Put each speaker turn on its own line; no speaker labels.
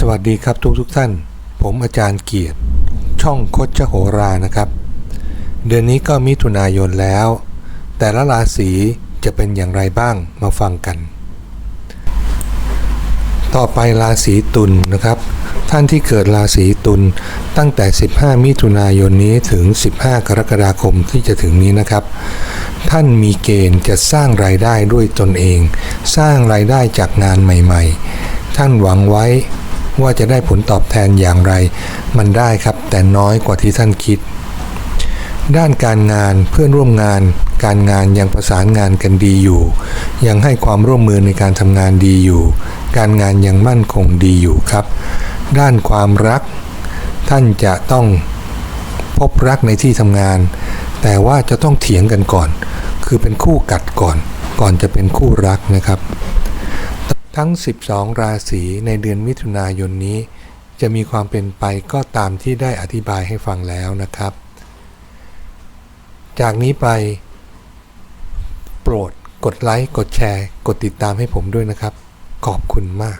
สวัสดีครับทุกทุกท่าน ผมอาจารย์เกียรติ ช่องคดชโหรานะครับ เดือนนี้ก็มิถุนายนแล้ว แต่ละราศีจะเป็นอย่างไรบ้างมาฟังกัน ต่อไปราศีตุลนะครับ ท่านที่เกิดราศีตุลตั้งแต่ 15 มิถุนายนนี้ถึง 15 กรกฎาคมที่จะถึงนี้นะครับ ท่านมีเกณฑ์จะสร้างรายได้ด้วยตนเอง สร้างรายได้จากงานใหม่ ๆ ท่านหวังไว้ ว่าจะได้ผลตอบแทนอย่างไร มันได้ครับแต่น้อยกว่าที่ท่านคิด ด้านการงานเพื่อนร่วมงาน การงานยังประสานงานกันดีอยู่ ยังให้ความร่วมมือในการทำงานดีอยู่ การงานยังมั่นคงดีอยู่ครับ ด้านความรัก ท่านจะต้องพบรักในที่ทำงาน แต่ว่าจะต้องเถียงกันก่อน คือเป็นคู่กัดก่อน ก่อนจะเป็นคู่รักนะครับ ทั้ง 12 ราศีในเดือนมิถุนายนนี้ จะมีความเป็นไปก็ตามที่ได้อธิบายให้ฟังแล้วนะครับ จากนี้ไป โปรดกดไลค์ กดแชร์ กดติดตามให้ผมด้วยนะครับ ขอบคุณมาก